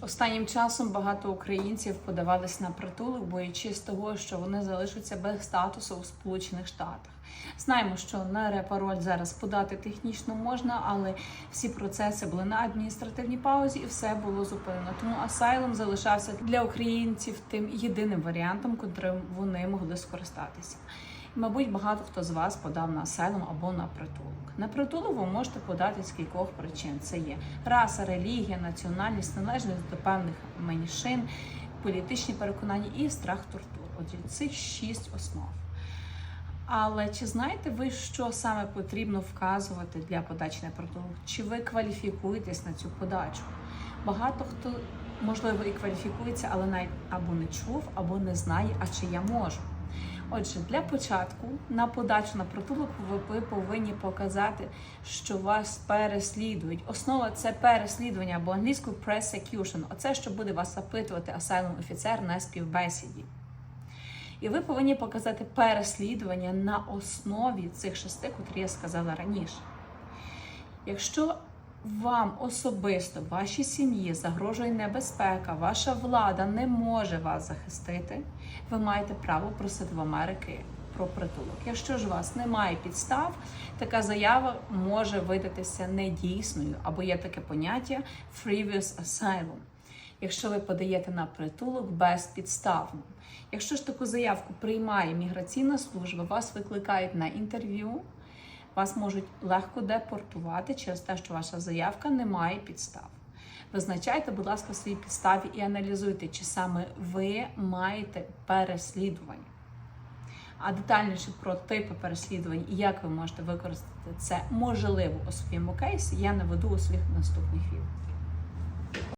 Останнім часом багато українців подавались на притулок, боячись того, що вони залишаться без статусу у Сполучених Штатах. Знаємо, що на репароль зараз подати технічно можна, але всі процеси були на адміністративній паузі і все було зупинено. Тому асайлом залишався для українців тим єдиним варіантом, котрим вони могли скористатися. Мабуть, багато хто з вас подав на асайлум або на притулок. На притулок ви можете подати з кількох причин: це є раса, релігія, національність, належність до певних меншин, політичні переконання і страх тортур. Отже, цих шість основ. Але чи знаєте ви, що саме потрібно вказувати для подачі на притулок? Чи ви кваліфікуєтесь на цю подачу? Багато хто можливо і кваліфікується, але навіть або не чув, або не знає, а чи я можу. Отже, для початку на подачу на притулок ви повинні показати, що вас переслідують. Основа це переслідування або англійською persecution. Оце що буде вас запитувати асайлум офіцер на співбесіді. І ви повинні показати переслідування на основі цих шести, котрі я сказала раніше. Якщо вам особисто, вашій сім'ї загрожує небезпека, ваша влада не може вас захистити, ви маєте право просити в Америки про притулок. Якщо ж у вас немає підстав, така заява може видатися недійсною або є таке поняття frivolous asylum. Якщо ви подаєте на притулок безпідставно. Якщо ж таку заявку приймає міграційна служба, вас викликають на інтерв'ю, вас можуть легко депортувати через те, що ваша заявка не має підстав. Визначайте, будь ласка, свої підстави і аналізуйте, чи саме ви маєте переслідування. А детальніше про типи переслідувань і як ви можете використати це можливо у своєму кейсі, я наведу у своїх наступних відео.